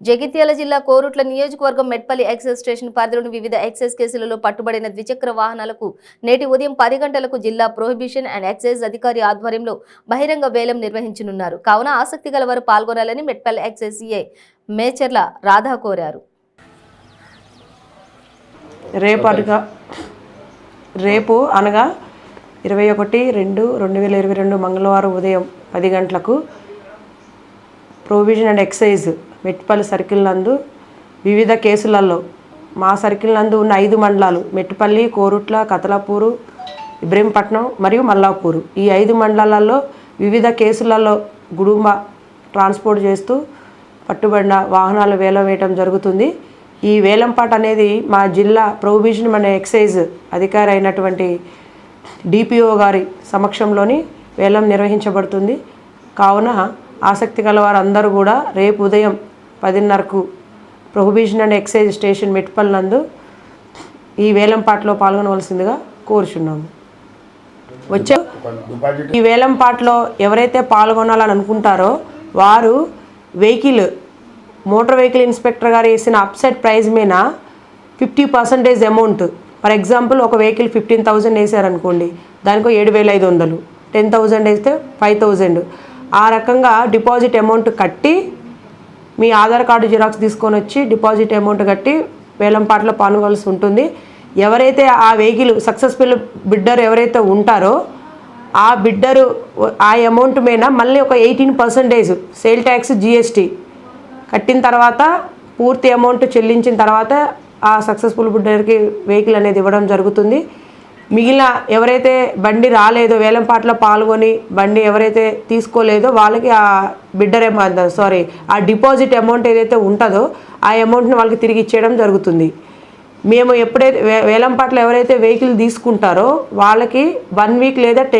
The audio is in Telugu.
జగిత్యాల జిల్లా కోరుట్ల నియోజకవర్గం మెట్పల్లి ఎక్సైజ్ స్టేషన్ పరిధిలోని వివిధ ఎక్సైజ్ కేసులలో పట్టుబడిన ద్విచక్ర వాహనాలకు నేటి ఉదయం పది గంటలకు జిల్లా ప్రొహిబిషన్ అండ్ ఎక్సైజ్ అధికారి ఆధ్వర్యంలో బహిరంగ వేలం నిర్వహించనున్నారు. కావున ఆసక్తి గలవారు పాల్గొనాలని మెట్పల్లి ఎక్సైజ్ సిఐ మేచర్ల రాధా కోరారు. రేపు అనగా రేపు అనగా ఇరవై ఒకటి రెండు రెండు వేల ఇరవై రెండు మంగళవారం ఉదయం పది గంటలకు prohibition and excise Metpally circle నందు వివిధ కేసులలో మా సర్కిల్ నందు ఉన్న ఐదు మండలాలు మెట్టిపల్లి కోరుట్ల కతలాపూరు ఇబ్రహీంపట్నం మరియు మల్లాపూరు. ఈ ఐదు మండలాలలో వివిధ కేసులలో గుడుంబ ట్రాన్స్పోర్ట్ చేస్తూ పట్టుబడిన వాహనాలు వేలం వేయటం జరుగుతుంది. ఈ వేలంపాట అనేది మా జిల్లా ప్రొవిజన్ మన ఎక్సైజ్ అధికారి అయినటువంటి డిపిఓ గారి సమక్షంలోని వేలం నిర్వహించబడుతుంది. కావున ఆసక్తి గల వారందరూ కూడా రేపు ఉదయం పదిన్నరకు prohibition and excise station Metpally నందు ఈ వేలంపాట్లో పాల్గొనవలసిందిగా కోరుచున్నాము. వచ్చే ఈ వేలంపాట్లో ఎవరైతే పాల్గొనాలని అనుకుంటారో వారు వెహికల్ మోటార్ వెహికల్ ఇన్స్పెక్టర్ గారు వేసిన అప్సెట్ ప్రైస్ మీద fifty percentage amount for example ఒక వెహికల్ ఫిఫ్టీన్ థౌజండ్ వేసారనుకోండి దానికో ఏడు వేల ఐదు వందలు టెన్ థౌజండ్ వేస్తే ఫైవ్ థౌజండ్. ఆ రకంగా డిపాజిట్ అమౌంట్ కట్టి మీ ఆధార్ కార్డు జిరాక్స్ తీసుకొని వచ్చి డిపాజిట్ అమౌంట్ కట్టి వేలంపాట్లో పాల్గొనాల్సి ఉంటుంది. ఎవరైతే ఆ వెహికల్ సక్సెస్ఫుల్ బిడ్డర్ ఎవరైతే ఉంటారో ఆ బిడ్డరు ఆ అమౌంట్ మీద మళ్ళీ ఒక eighteen percentage sale tax GST కట్టిన తర్వాత పూర్తి అమౌంట్ చెల్లించిన తర్వాత ఆ సక్సెస్ఫుల్ బిడ్డర్కి వెహికల్ అనేది ఇవ్వడం జరుగుతుంది. మిగిలిన ఎవరైతే బండి రాలేదో వేలంపాట్లో పాల్గొని బండి ఎవరైతే తీసుకోలేదో వాళ్ళకి ఆ బిడ్డర్ సారీ ఆ డిపాజిట్ అమౌంట్ ఏదైతే ఉంటుందో ఆ అమౌంట్ని వాళ్ళకి తిరిగి ఇచ్చేయడం జరుగుతుంది. మేము ఎప్పుడైతే వే ఎవరైతే వెహికల్ తీసుకుంటారో వాళ్ళకి వన్ వీక్ లేదా టెన్